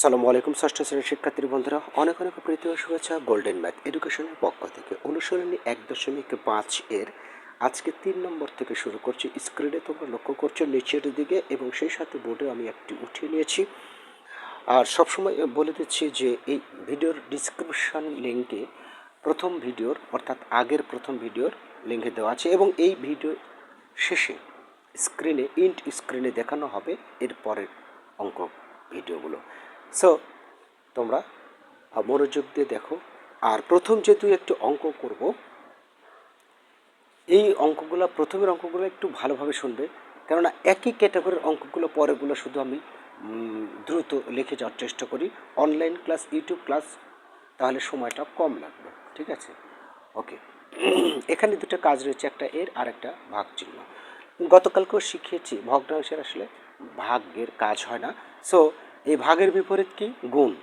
সালামু আলাইকুম, ষষ্ঠ শ্রেণির শিক্ষার্থী বন্ধুরা। অনেক অনেক প্রীতি শুভেচ্ছা। গোল্ডেন ম্যাথ এডুকেশনের পক্ষ থেকে অনুসরণী এক দশমিক পাঁচ এর আজকে তিন নম্বর থেকে শুরু করছি। স্ক্রিনে তোমরা লক্ষ্য করছ, নিচের দিকে এবং সেই সাথে বোর্ডে আমি একটি উঠিয়ে নিয়েছি। আর সবসময় বলে দিচ্ছি যে, এই ভিডিওর ডিসক্রিপশন লিঙ্কে প্রথম ভিডিওর, অর্থাৎ আগের প্রথম ভিডিওর লিঙ্কে দেওয়া আছে এবং এই ভিডিও শেষে স্ক্রিনে ইন্ট স্ক্রিনে দেখানো হবে এর পরের অঙ্ক ভিডিওগুলো। সো তোমরা মনোযোগ দিয়ে দেখো। আর প্রথম যেহেতু একটু অঙ্ক করব, এই অঙ্কগুলো, প্রথমের অঙ্কগুলো একটু ভালোভাবে শুনবে। কেননা একই ক্যাটাগরির অঙ্কগুলো পরেরগুলো শুধু আমি দ্রুত লিখে যাওয়ার চেষ্টা করি। অনলাইন ক্লাস ইউটিউব ক্লাস তাহলে সময়টা কম লাগবে। ঠিক আছে? ওকে এখানে দুটো কাজ রয়েছে, একটা এর আর একটা ভাগ চিহ্ন গতকালকেও শিখিয়েছি, ভগ্নাংশের আসলে ভাগ্যের কাজ হয় না। সো এই ভাগের বিপরীত কি? গুণ।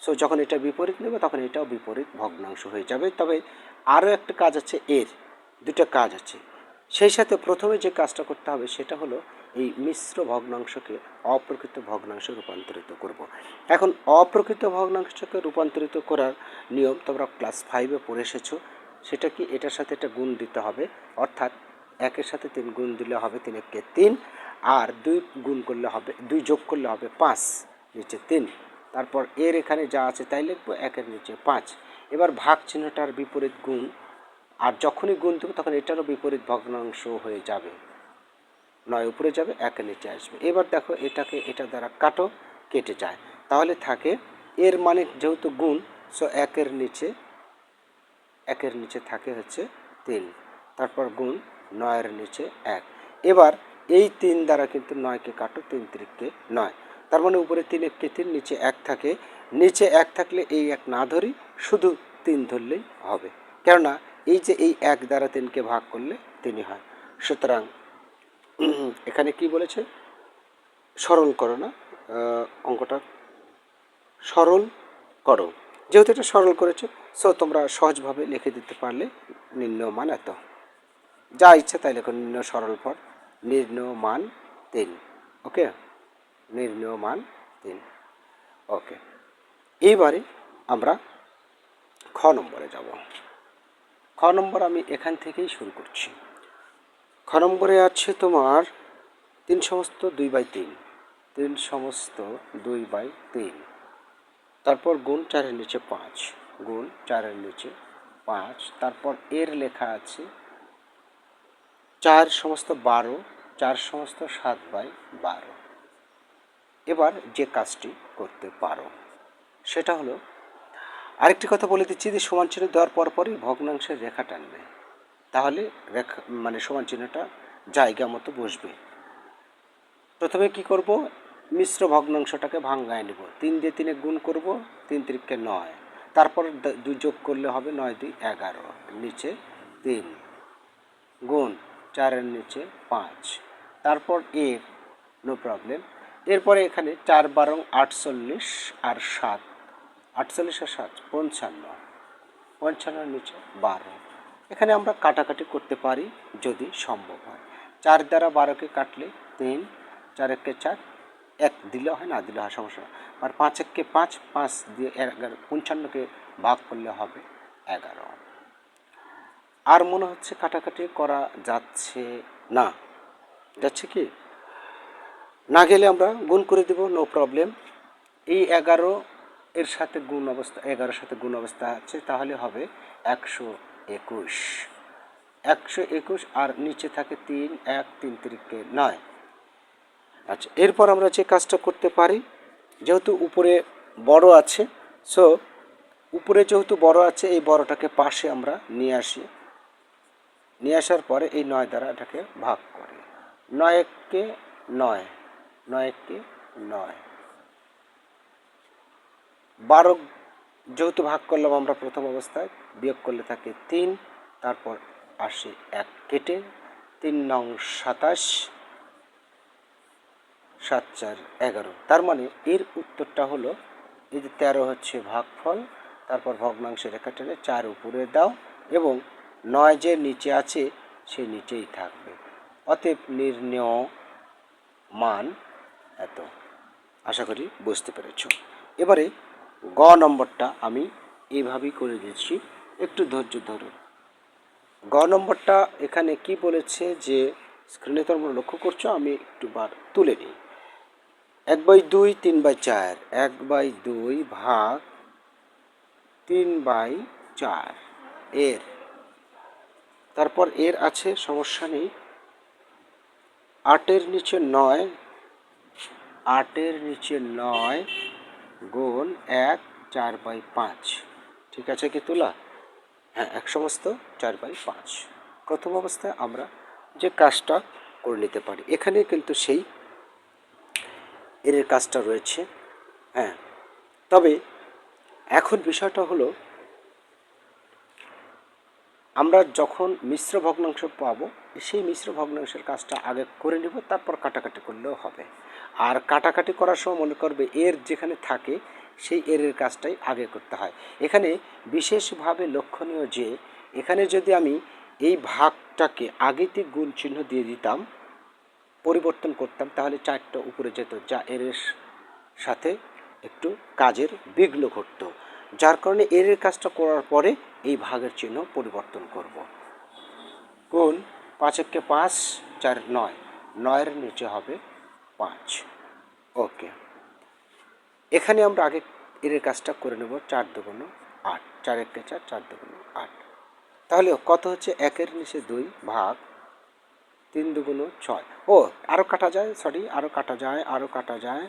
সো যখন এটা বিপরীত নেবে, তখন এটাও বিপরীত ভগ্নাংশ হয়ে যাবে। তবে আরও একটা কাজ আছে এর। দুটো কাজ আছে। সেই সাথে প্রথমে যে কাজটা করতে হবে, সেটা হলো এই মিশ্র ভগ্নাংশকে অপ্রকৃত ভগ্নাংশে রূপান্তরিত করব। এখন অপ্রকৃত ভগ্নাংশকে রূপান্তরিত করার নিয়ম তোমরা ক্লাস ফাইভে পড়ে এসেছ। সেটা কি? এটার সাথে একটা গুণ দিতে হবে। অর্থাৎ একের সাথে তিন গুণ দিলে হবে তিন একে তিন, আর দুই গুণ করলে হবে, দুই যোগ করলে হবে পাঁচ। নিচে তিন। তারপর এর এখানে যা আছে তাই লিখব একের নিচে পাঁচ। এবার ভাগ চিহ্নটার বিপরীত গুণ। আর যখনই গুণ দেবো তখন এটারও বিপরীত ভগ্নাংশ হয়ে যাবে। নয়, উপরে যাবে, একের নিচে আসবে। এবার দেখো এটাকে এটা দ্বারা কাটো, কেটে যায়। তাহলে থাকে এর মানে যেহেতু গুণ সো একের নিচে একের নিচে থাকে হচ্ছে তিন। তারপর গুণ, নয়ের নিচে এক। এবার এই তিন দ্বারা কিন্তু নয়কে কাটো, তিন তিরিককে নয়। তার মানে উপরে তিন এককে তিন, নিচে এক থাকে। নিচে এক থাকলে এই এক না ধরি, শুধু তিন ধরলেই হবে। কেননা এই যে এই এক দ্বারা তিনকে ভাগ করলে তিনি হয়। সুতরাং এখানে কি বলেছে? সরল করো না অঙ্কটা। সরল করো। যেহেতু এটা সরল করেছে সো তোমরা সহজভাবে লিখে দিতে পারলে নির্ণয় মান এত। যা ইচ্ছা তাই লেখো নির্ণয় সরল পর নির্ণয় মান তিন। ওকে নির্ণয় মান তিন ওকে, এইবারে আমরা খ নম্বরে যাব। খ নম্বর আমি এখান থেকেই শুরু করছি। খ নম্বরে আছে তোমার তিন সমস্ত দুই বাই তিন। তিন সমস্ত দুই বাই তিন। তারপর গুণ চারের নিচে পাঁচ। গুণ চারের নিচে পাঁচ। তারপর এর লেখা আছে চার সমস্ত বারো, চার সমস্ত সাত বাই বারো। এবার যে কাজটি করতে পারো, সেটা হলো আরেকটি কথা বলে দিচ্ছি যে সমান চিহ্ন দেওয়ার পর পরই ভগ্নাংশের রেখা টানবে। তাহলে রেখা মানে সমান চিহ্নটা জায়গা মতো বসবে। প্রথমে কি করব? মিশ্র ভগ্নাংশটাকে ভাঙ্গায় নেব। তিন দিয়ে তিনে গুণ করব, তিন তিরিককে নয়। তারপর দ- যোগ করলে হবে নয় দুই এগারো, নিচে তিন। গুণ চারের নিচে পাঁচ। তারপর এর নো প্রবলেম। এরপরে এখানে চার বারং আটচল্লিশ আর সাত। আটচল্লিশ আর সাত, পঞ্চান্ন। পঞ্চান্নর নিচে বারো। এখানে আমরা কাটাকাটি করতে পারি যদি সম্ভব হয়। চার দ্বারা বারোকে কাটলে তিন, চার এককে চার, এক দিলে হয়, না দিলে হয়, সমস্যা আর পাঁচ এককে পাঁচ পাঁচ দিয়ে এগারো, পঞ্চান্নকে ভাগ করলে হবে এগারো। আর মনে হচ্ছে কাটাকাটি করা যাচ্ছে না। যাচ্ছে কি? না গেলে আমরা গুণ করে দেব নো প্রবলেম এই এগারো এর সাথে গুণ অবস্থা, এগারোর সাথে গুণ অবস্থা আছে, তাহলে হবে একশো একুশ। একশো একুশ আর নিচে থাকে তিন, এক, তিন তিরিকে নয়। আচ্ছা এরপর আমরা যে কাজটা করতে পারি, যেহেতু উপরে বড় আছে সো উপরে যেহেতু বড় আছে, এই বড়টাকে পাশে আমরা নিয়ে আসি। নিয়ে আসার পরে এই নয় দ্বারা এটাকে ভাগ করি। নয় এককে নয়। নয় একটি নয়। বারো যেহেতু ভাগ করলাম আমরা প্রথম অবস্থায়, বিয়োগ করলে থাকে তিন, তারপর আসে এক কেটে তিন নং সাতাশ, সাত চার এগারো। তার মানে এর উত্তরটা হলো এই যে তেরো হচ্ছে ভাগফল, তারপর ভগ্নাংশে রেখা টেনে চার উপরে দাও এবং নয় যে নিচে আছে সে নিচেই থাকবে। অতএব নির্ণয় মান এত। আশা করি বুঝতে পেরেছ। এবারে গ নম্বরটা আমি এইভাবেই করে দিচ্ছি, একটু ধৈর্য ধরুন গ নম্বরটা এখানে কি বলেছে যে স্ক্রিনে তোমরা লক্ষ্য করছ, আমি একটু বার তুলে নিই। এক বাই দুই, তিন বাই চার। এক বাই দুই ভাগ তিন বাই চার। এর। তারপর এর আছে, সমস্যা নেই। আটের নিচে নয় আটের নিচে নয়, গুণ এক, চার বাই পাঁচ। ঠিক আছে কি তোলা? হ্যাঁ এক সমস্ত চার বাই পাঁচ। প্রথম অবস্থায় আমরা যে কাজটা করে নিতে পারি, এখানে কিন্তু সেই এর কাজটা রয়েছে। হ্যাঁ তবে এখন বিষয়টা হলো, আমরা যখন মিশ্র ভগ্নাংশ পাবো, সেই মিশ্র ভগ্নাংশের কাজটা আগে করে নেব, তারপর কাটাকাটি করলেও হবে। আর কাটাকাটি করার সময় মনে করবে এর যেখানে থাকে, সেই এর কাজটাই আগে করতে হয়। এখানে বিশেষভাবে লক্ষণীয় যে, এখানে যদি আমি এই ভাগটাকে আগেতে গুণ চিহ্ন দিয়ে দিতাম, পরিবর্তন করতাম, তাহলে চারটা উপরে যেত, যা এর সাথে একটু কাজের বিঘ্ন ঘটতো। যার কারণে এর কাজটা করার পরে এই ভাগের চিহ্ন পরিবর্তন করব। কোন পাঁচেককে পাঁচ, চার, নয়। নয়ের নিচে হবে পাঁচ। ওকে। এখানে আমরা আগে এর কাজটা করে নেব, চার দুগুণ আট। চার একটা চার চার দুগুণ আট। তাহলে কত হচ্ছে? একের নিচে দুই ভাগ তিন দুগুণ ছয়। ও আরও কাটা যায় সরি আরও কাটা যায় আরও কাটা যায়।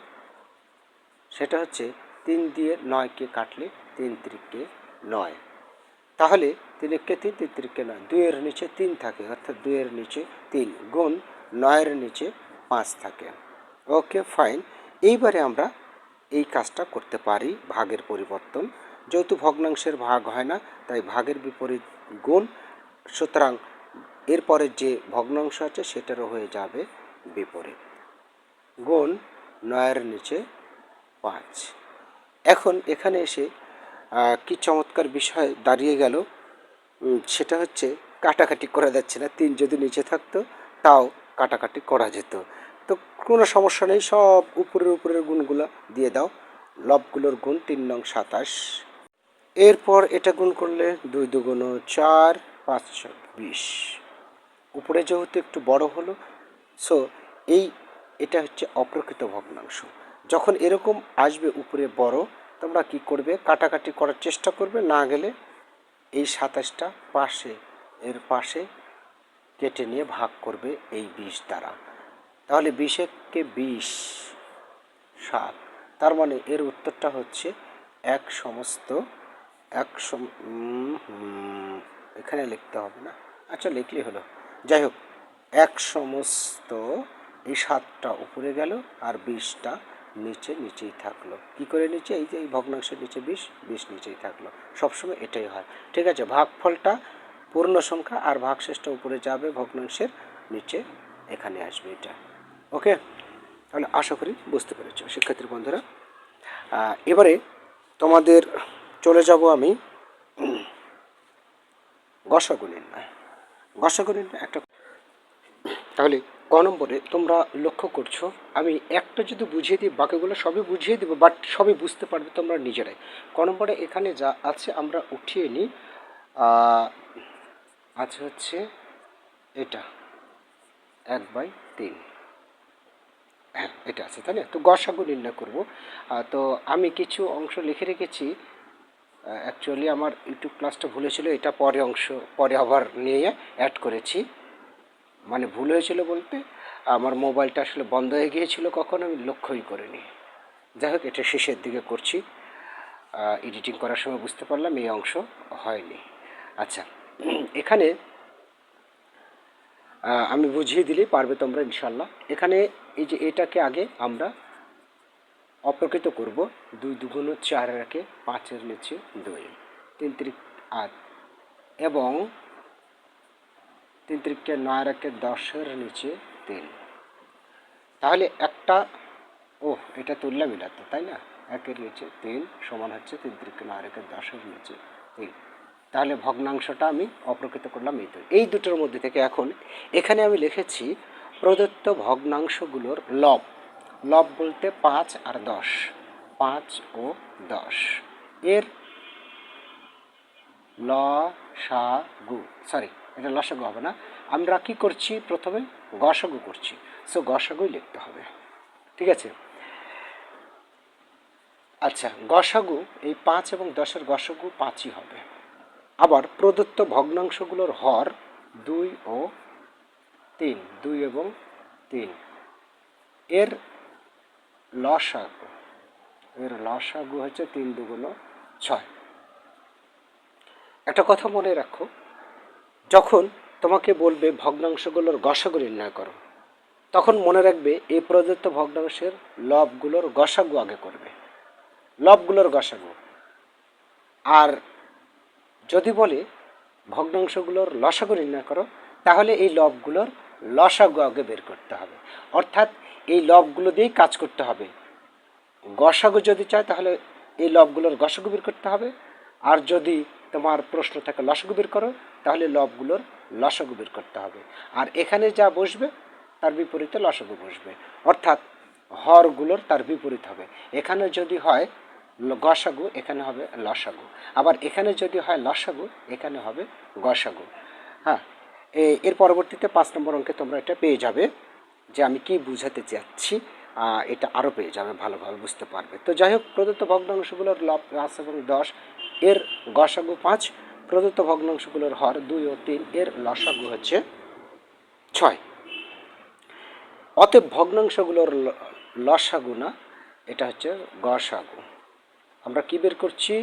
সেটা হচ্ছে তিন দিয়ে নয়কে কাটলে তিন ত্রিককে নয়। তাহলে তিন একে তিন তিন ত্রিককে নয়। দুইয়ের নিচে তিন থাকে, অর্থাৎ দুইয়ের নিচে তিন গুণ নয়ের নিচে পাঁচ থাকে। ওকে ফাইন এইবারে আমরা এই কাজটা করতে পারি, ভাগের পরিবর্তন। যেহেতু ভগ্নাংশের ভাগ হয় না, তাই ভাগের বিপরীত গুণ, সুতরাং এরপরে যে ভগ্নাংশ আছে সেটারও হয়ে যাবে বিপরীত। গুণ নয়ের নিচে পাঁচ। এখন এখানে এসে কি চমৎকার বিষয় দাঁড়িয়ে গেল। সেটা হচ্ছে কাটাকাটি করা যাচ্ছে না, তিন যদি নিচে থাকতো, তাও কাটাকাটি করা যেত। তো কোনো সমস্যা নেই, সব উপরের উপরের গুণগুলো দিয়ে দাও। লবগুলোর গুণ তিন নং সাতাশ। এরপর এটা গুণ করলে দুই দুগুণ চার, পাঁচ সাত বিশ। উপরে যেহেতু একটু বড় হলো সো এই এটা হচ্ছে অপ্রকৃত ভগ্নাংশ। যখন এরকম আসবে উপরে বড়, তোমরা কি করবে? কাটাকাটি করার চেষ্টা করবে, না গেলে এই সাতাশটা পাশে, এর পাশে কেটে নিয়ে ভাগ করবে এই বিষ দ্বারা। তাহলে বিশেককে বিশ সাত। তার মানে এর উত্তরটা হচ্ছে এক সমস্ত, এক সম এখানে লিখতে হবে না। আচ্ছা লিখলে হলো। যাই হোক, এক সমস্ত, এই সাতটা উপরে গেল আর বিশটা নিচে নিচেই থাকল। কি করে নিচে? এই যে এই ভগ্নাংশের নিচে বিশ বিশ নিচেই থাকল। সবসময় এটাই হয়। ঠিক আছে, ভাগফলটা পূর্ণ সংখ্যা আর ভাগশেষটা উপরে যাবে ভগ্নাংশের নিচে, এখানে আসবে এটা। ওকে? তাহলে আশা করি বুঝতে পেরেছ, শিক্ষার্থীর বন্ধুরা। এবারে তোমাদের চলে যাব আমি গসাগু নির্ণয় গসাগু একটা তাহলে ক নম্বরে তোমরা লক্ষ্য করছ, আমি একটা যদি বুঝিয়ে দিই, বাকিগুলো সবই বুঝিয়ে দেবো, বাট সবই বুঝতে পারবে তোমরা নিজেরাই। ক নম্বরে এখানে যা আছে আমরা উঠিয়ে নিই। আছে হচ্ছে এটা, এক বাই তিন। হ্যাঁ এটা আছে, তাই না? তো গসাগু নির্ণয় করব। তো আমি কিছু অংশ লিখে রেখেছি। অ্যাকচুয়ালি আমার ইউটিউব ক্লাসটা ভুল ছিল এটা পরে অংশ, পরে আবার নিয়ে অ্যাড করেছি। মানে ভুল হয়েছিল বলতে, আমার মোবাইলটা আসলে বন্ধ হয়ে গিয়েছিল কখন, আমি লক্ষ্যই করিনি। যাই হোক, এটা শেষের দিকে করছি। এডিটিং করার সময় বুঝতে পারলাম এই অংশ হয়নি। আচ্ছা এখানে আমি বুঝিয়ে দিলেই পারবে তোমরা ইনশাল্লাহ এখানে এই যে এটাকে আগে আমরা অপ্রকৃত করব। দুই দুগুণ চার রাখে পাঁচের নিচে দুই। তিন তিরিক আট। এবং তিন তিরিককে নয় রাখে দশের নিচে তিন। তাহলে একটা ও এটা তুললামই না তো, তাই না? একের নিচে তিন সমান হচ্ছে তিন তিরিককে নয় রেখে দশের নিচে তিন। তাহলে ভগ্নাংশটা আমি অপ্রকৃত করলাম এই এই দুটোর মধ্যে থেকে এখন এখানে আমি লিখেছি প্রদত্ত ভগ্নাংশগুলোর লব। লব বলতে পাঁচ আর দশ। পাঁচ ও দশ। এর ল, সা, গু। সরি এটা লসাগু হবে না। আমরা কি করছি? প্রথমে গসাগু করছি। সো গসাগুই লিখতে হবে। ঠিক আছে? আচ্ছা গসাগু এই পাঁচ এবং দশের গসাগু পাঁচই হবে। আবার প্রদত্ত ভগ্নাংশগুলোর হর দুই ও তিন, দুই এবং তিন। এর লসাগু এর লসাগু হচ্ছে তিন দুগুণ ছয়। একটা কথা মনে রাখো, যখন তোমাকে বলবে ভগ্নাংশগুলোর গসাগু নির্ণয় করো, তখন মনে রাখবে এই প্রদত্ত ভগ্নাংশের লবগুলোর গসাগু আগে করবে, লবগুলোর গসাগু। আর যদি বলে ভগ্নাংশগুলোর লসাগু নির্ণয় করো, তাহলে এই লবগুলোর লসাগু বের করতে হবে। অর্থাৎ এই লবগুলো দিয়েই কাজ করতে হবে। গসাগু যদি চায়, তাহলে এই লবগুলোর গসাগু বের করতে হবে। আর যদি তোমার প্রশ্ন থাকে, লসাগু বের করো, তাহলে লবগুলোর লসাগু বের করতে হবে। আর এখানে যা বসবে, তার বিপরীতে লসাগু বসবে। অর্থাৎ হরগুলোর তার বিপরীত হবে। এখানে যদি হয় গসাগু, এখানে হবে লসাগু। আবার এখানে যদি হয় লসাগু, এখানে হবে গসাগু। হ্যাঁ? এর পরবর্তীতে পাঁচ নম্বর অঙ্কে তোমরা এটা পেয়ে যাবে যে আমি কি বুঝাতে চাচ্ছি। এটা আরও পেয়ে যাবে, ভালোভাবে বুঝতে পারবে। তো যাই হোক, প্রদত্ত ভগ্নাংশগুলোর লব পাঁচ এবং দশ, এর গসাগু পাঁচ, প্রদত্ত ভগ্নাংশগুলোর হর দুই ও তিন, এর লসাগু হচ্ছে ছয়। অতএব ভগ্নাংশগুলোর লসাগু না, এটা হচ্ছে গসাগু। আমরা কী বের করছি?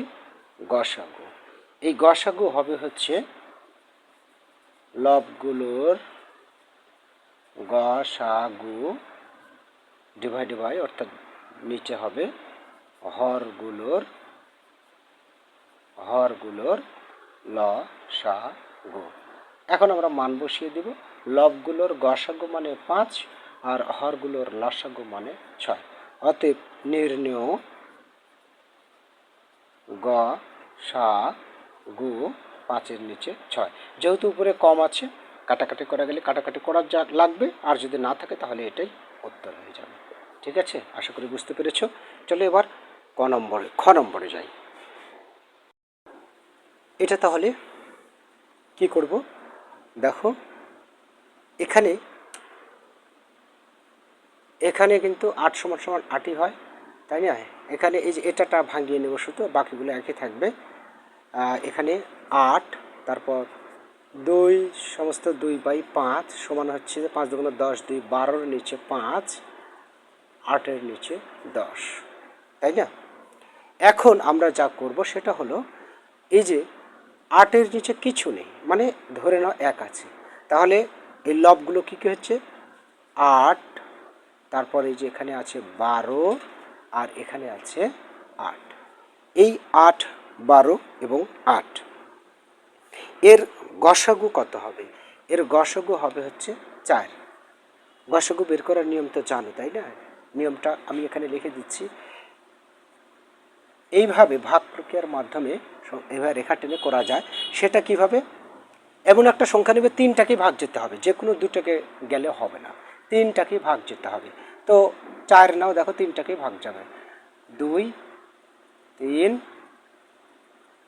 গসাগু। এই গসাগু হবে হচ্ছে লবগুলোর গসাগু ডিভাইড বাই অর্থাৎ নিচে হবে হরগুলোর হরগুলোর ল, সা, গু। এখন আমরা মান বসিয়ে দিব। লবগুলোর গসাগু মানে পাঁচ আর হরগুলোর লসাগু মানে ছয়। অতএব নির্ণয় গ, সা, গু পাঁচের নিচে ছয়। যেহেতু উপরে কম আছে, কাটাকাটি করা গেলে কাটাকাটি করা যা লাগবে, আর যদি না থাকে তাহলে এটাই উত্তর হয়ে যাবে। ঠিক আছে? আশা করি বুঝতে পেরেছ। চলো এবার ক নম্বরে, খ নম্বরে যাই। এটা তাহলে কি করব? দেখো, এখানে এখানে কিন্তু আট সমান সমান আটই হয়, তাই না? এখানে এই যে এটাটা ভাঙিয়ে নেব শুধু, বাকিগুলো একই থাকবে। এখানে আট, তারপর দুই সমস্ত দুই বাই পাঁচ সমান হচ্ছে যে পাঁচ দুগুণ দশ দুই বারোর নিচে পাঁচ, আটের নিচে দশ। তাই না? এখন আমরা যা করব সেটা হলো এই যে আটের নিচে কিছু নেই মানে ধরে নাও এক আছে। তাহলে এই লবগুলো কী কী হচ্ছে? আট, তারপরে এই যে এখানে আছে বারো, আর এখানে আছে আট। এই আট বারো এবং আট। এর গসাগু কত হবে? এর গসাগু হবে হচ্ছে চার। গসাগু বের করার নিয়ম তো জানো, তাই না? নিয়মটা আমি এখানে লিখে দিচ্ছি। এইভাবে ভাগ প্রক্রিয়ার মাধ্যমে এভাবে রেখা টেনে করা যায়। সেটা কীভাবে? এমন একটা সংখ্যা নেবে তিনটাকে ভাগ যেতে হবে। যে কোনো দুটাকে গেলে হবে না। তিনটাকে ভাগ যেতে হবে। তো চার নাও দেখো তিনটাকে ভাগ যাবে। দুই, তিন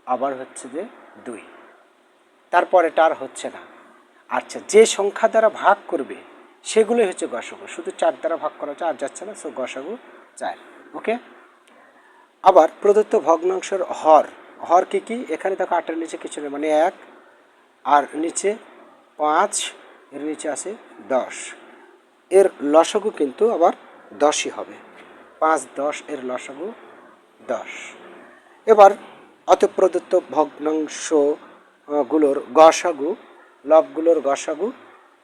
আবার হচ্ছে যে দুই। তারপর এটা আর হচ্ছে না। আচ্ছা যে সংখ্যা দ্বারা ভাগ করবে, সেগুলোই হচ্ছে গসাগু। শুধু চার দ্বারা ভাগ করা আর যাচ্ছে না, সো গসাগু চার। ওকে? আবার প্রদত্ত ভগ্নাংশের হর। হর কী কী? এখানে দেখো আটের নিচে কিছু নেই মানে এক। আর নিচে পাঁচ, এর নিচে আছে দশ। এর লসাগু কিন্তু আবার দশই হবে। পাঁচ, দশ, এর লসাগু দশ। এবার অত প্রদত্ত ভগ্নাংশগুলোর গসাগু, লবগুলোর গসাগু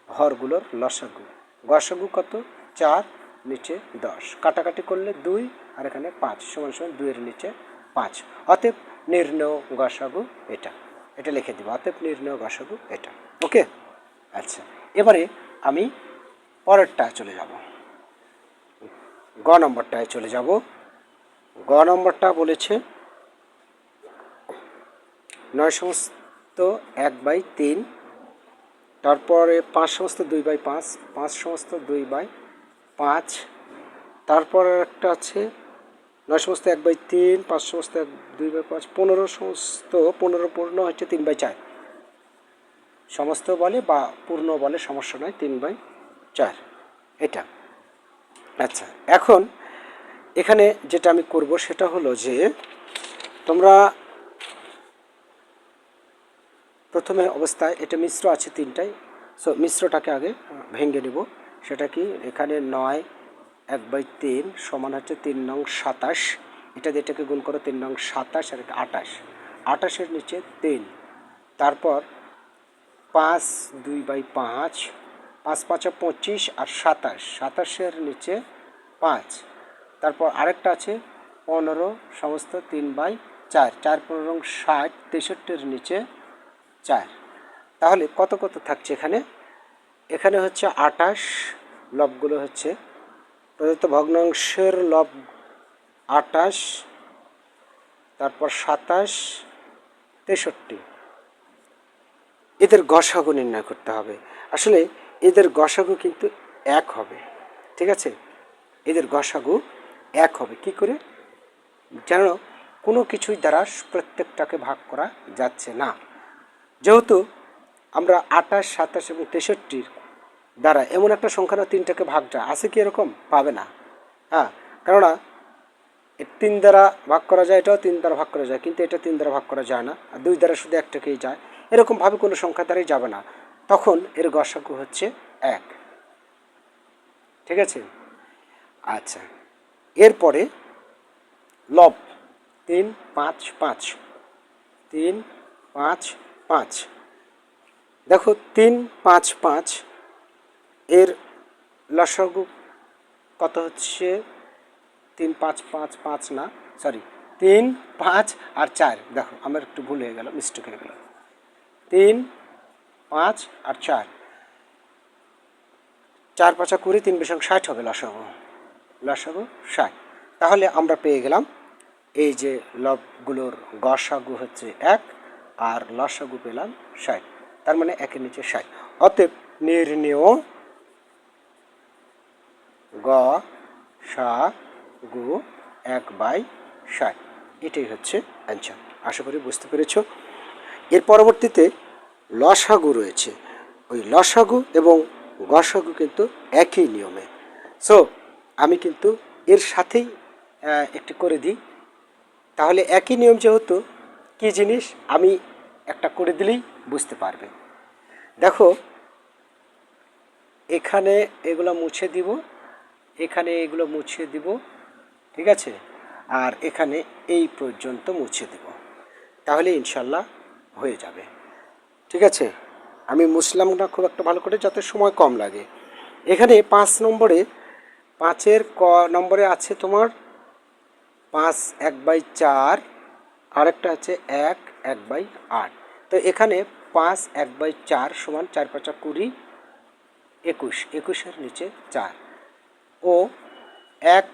হরগুলোর লসাগু। গসাগু কত? চার, নিচে দশ। কাটাকাটি করলে দুই, আর এখানে পাঁচ। সমান সমান দুইয়ের নিচে পাঁচ। অতএব নির্ণয় গসাগু এটা। এটা লিখে দিব। অতএব নির্ণয় গসাগু এটা। ওকে? আচ্ছা। এবারে আমি পরেরটায় চলে যাব। গ নম্বরটায় চলে যাব। গ নম্বরটা বলেছে নয় সমস্ত এক বাই তিন, তারপরে পাঁচ সমস্ত দুই বাই পাঁচ পাঁচ সমস্ত দুই বাই পাঁচ, তারপর একটা আছে নয় সমস্ত এক বাই তিন, পাঁচ সমস্ত এক, দুই বাই পাঁচ, পনেরো সমস্ত, পনেরো পূর্ণ হচ্ছে তিন বাই চার। সমস্ত বলে বা পূর্ণ বলে সমস্যা নয় তিন বাই চার, এটা। আচ্ছা এখন এখানে যেটা আমি করব সেটা হলো যে তোমরা প্রথমে অবস্থায় এটা মিশ্র আছে তিনটাই। সো মিশ্রটাকে আগে ভেঙে নেব। সেটা কি? এখানে নয়, এক বাই তিন সমান হচ্ছে তিন নং সাতাশ। এটা দিয়ে এটাকে গুণ করো তিন নং সাতাশ আর আটাশ। আটাশের নিচে তিন। তারপর পাঁচ, দুই বাই পাঁচ। পাঁচ, পাঁচা, পঁচিশ আর সাতাশ। সাতাশের নিচে পাঁচ। তারপর আরেকটা আছে, পনেরো সমস্ত তিন বাই চার। চার পনেরো ষাট, তেষট্টির নিচে চার। তাহলে কত কত থাকছে এখানে? এখানে হচ্ছে আটাশ, লবগুলো হচ্ছে প্রদত্ত ভগ্নাংশের লব আটাশ, তারপর সাতাশ, তেষট্টি। এদের গসাগু নির্ণয় করতে হবে। আসলে এদের গসাগু কিন্তু এক হবে, ঠিক আছে? এদের গসাগু এক হবে। কি করে? যেন কোনো কিছুই দ্বারা প্রত্যেকটাকে ভাগ করা যাচ্ছে না। যেহেতু আমরা আঠাশ, সাতাশ এবং তেষট্টির দ্বারা এমন একটা সংখ্যা তিনটাকে ভাগ যায় আছে কি এরকম? পাবে না। হ্যাঁ কেননা তিন দ্বারা ভাগ করা যায়, এটাও তিন দ্বারা ভাগ করা যায়, কিন্তু এটা তিন দ্বারা ভাগ করা যায় না, আর দুই দ্বারা শুধু একটাকেই যায়। এরকমভাবে কোনো সংখ্যা দ্বারাই যাবে না। তখন এর গসাগু হচ্ছে এক। ঠিক আছে? আচ্ছা। এরপরে লব, তিন, পাঁচ পাঁচ। তিন, পাঁচ পাঁচ। দেখো, তিন, পাঁচ পাঁচ। এর লসাগু কত হচ্ছে? তিন, পাঁচ পাঁচ পাঁচ না সরি তিন, পাঁচ আর চার। দেখো, আমার একটু ভুল হয়ে গেল মিস্টেক হয়ে গেল। তিন, পাঁচ আর চার। চার পাঁচা কুড়ি, তিন বিশং ষাট হবে লসাগু। লসাগু ষাট। তাহলে আমরা পেয়ে গেলাম, এই যে লবগুলোর গসাগু হচ্ছে এক আর লসাগু পেলাম ষাট, তার মানে একের নিচে ষাট। অতএব নির্ণেয় গ, সা, গু, এক বাই ষাট। এটাই হচ্ছে অ্যান্সার আশা করি বুঝতে পেরেছ। এর পরবর্তীতে লসাগু রয়েছে। ওই লসাগু এবং গসাগু কিন্তু একই নিয়মে। সো আমি কিন্তু এর সাথেই একটি করে দিই। তাহলে একই নিয়ম যেহেতু কী জিনিস আমি একটা করে দিলেই বুঝতে পারবে। দেখো, এখানে এগুলো মুছে দিব, এখানে এগুলো মুছে দিব, ঠিক আছে? আর এখানে এই পর্যন্ত মুছে দেব। তাহলে ইনশাল্লাহ হয়ে যাবে। ঠিক আছে? আমি মুছলাম না খুব একটা ভালো করে, যাতে সময় কম লাগে। এখানে পাঁচ নম্বরে, পাঁচের ক নম্বরে আছে তোমার পাঁচ এক বাই চার আরেকটা আছে এক এক বাই আট। তো এখানে পাঁচ, এক বাই চার সমান চার পাঁচা কুড়ি একুশ, একুশের নিচে চার। ও এক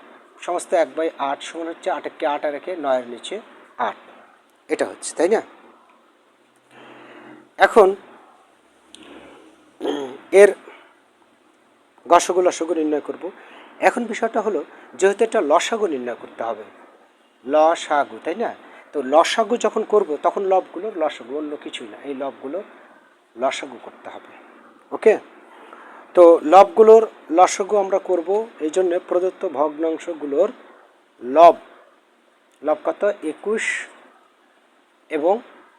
সমস্ত এক বাই আট সমান হচ্ছে আটেককে আট আর একে নয়ের নিচে আট। এটা হচ্ছে, তাই না? এখন এর গসগু লসগু নির্ণয় করব। এখন বিষয়টা হলো, যেহেতু এটা লসাগু নির্ণয় করতে হবে, লসাগু, তাই না? তো লসাগু যখন করব, তখন লবগুলোর লসাগু, অন্য কিছুই না। এই লবগুলোর লসাগু করতে হবে। ওকে? তো লবগুলোর লসাগু আমরা করব এই জন্য প্রদত্ত ভগ্নাংশগুলোর লব। লব কত? একুশ এবং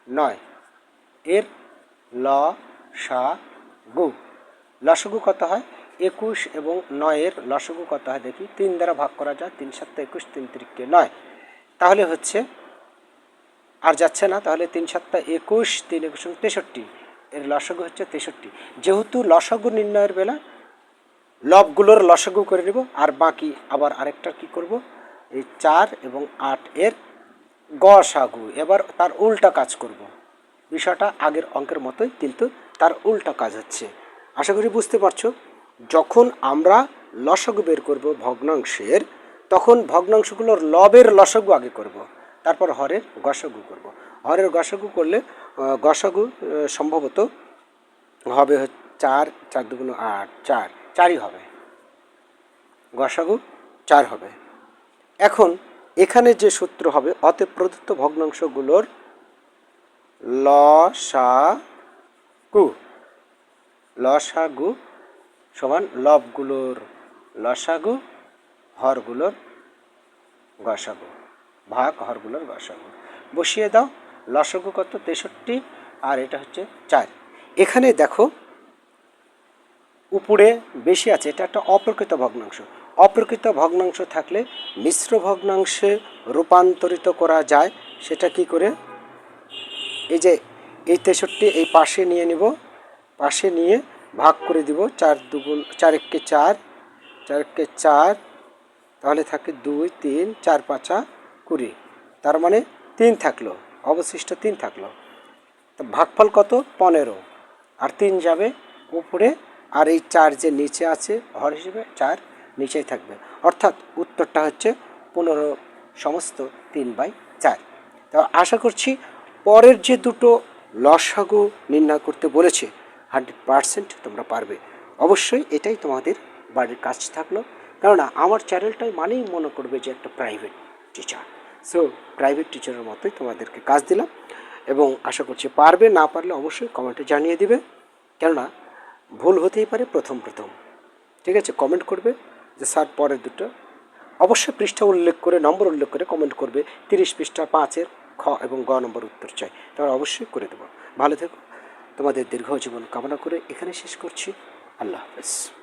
নয়। এর ল সা গু লসগু কত হয়? একুশ এবং নয়ের লসগু কত হয়? দেখি, তিন দ্বারা ভাগ করা যায়, তিন সাতটা একুশ, তিন তিরিককে নয়। তাহলে হচ্ছে আর যাচ্ছে না, তাহলে তিন সাতটা একুশ, তিন একুশ তেষট্টি। এর লসগু হচ্ছে তেষট্টি। যেহেতু লসগু নির্ণয়ের বেলা, লবগুলোর লসগু করে নেব, আর বাকি আবার আরেকটা কি করব? এই চার এবং আট এর গসাগু। এবার তার উল্টা কাজ করব। বিষয়টা আগের অঙ্কের মতোই, কিন্তু তার উল্টা কাজ হচ্ছে। আশা করি বুঝতে পারছ? যখন আমরা লসগু বের করব ভগ্নাংশের, তখন ভগ্নাংশগুলোর লবের লসগু আগে করব। তারপর হরের গসাগু করব। হরের গসাগু করলে গসাগু সম্ভবত হবে চার চার দুগুণ আট, চার, চারই হবে। গসাগু চার হবে। এখন এখানে যে সূত্র হবে, অতএব প্রদত্ত ভগ্নাংশগুলোর লসাগু লসাগু সমান লবগুলোর লসাগু হরগুলোর গসাগু। ভাগ হরগুলোর গসাগু বসিয়ে দাও, লসাগু কত? তেষট্টি, আর এটা হচ্ছে চার। এখানে দেখো, উপরে বেশি আছে, এটা একটা অপ্রকৃত ভগ্নাংশ। অপ্রকৃত ভগ্নাংশ থাকলে মিশ্র ভগ্নাংশে রূপান্তরিত করা যায়। সেটা কি করে? এই যে, এই তেষট্টি এই পাশে নিয়ে নিব, পাশে নিয়ে ভাগ করে দিব, চার দুগুণ, চার এককে চার চার এককে চার, তাহলে থাকে দুই, তিন, চার পাঁচা কুড়ি। তার মানে তিন থাকল, অবশিষ্ট তিন থাকল। তো ভাগফল কত? পনেরো। আর তিন যাবে উপরে, আর এই চার যে নিচে আছে হর হিসেবে চার নিচেই থাকবে। অর্থাৎ উত্তরটা হচ্ছে পনেরো সমস্ত তিন বাই চার। তো আশা করছি পরের যে দুটো লসাগু নির্ণয় করতে বলেছে, হান্ড্রেড পারসেন্ট তোমরা পারবে। অবশ্যই এটাই তোমাদের বাড়ির কাজ থাকল। কেননা আমার চ্যানেলটাই মানেই মনে করবে যে একটা প্রাইভেট টিচার। সো প্রাইভেট টিচারের মতোই তোমাদেরকে কাজ দিলাম এবং আশা করছি পারবে, না পারলে অবশ্যই কমেন্টে জানিয়ে দিবে। কেননা, ভুল হতেই পারে প্রথম প্রথম। ঠিক আছে? কমেন্ট করবে যে, স্যার, পরের দুটো। অবশ্যই পৃষ্ঠা উল্লেখ করে, নম্বর উল্লেখ করে কমেন্ট করবে। তিরিশ পৃষ্ঠা পাঁচের খ এবং গ নম্বর উত্তর চাই। তাহলে অবশ্যই করে দেবো। ভালো থেকো। তোমাদের দীর্ঘ জীবন কামনা করে এখানে শেষ করছি। আল্লাহ হাফেজ।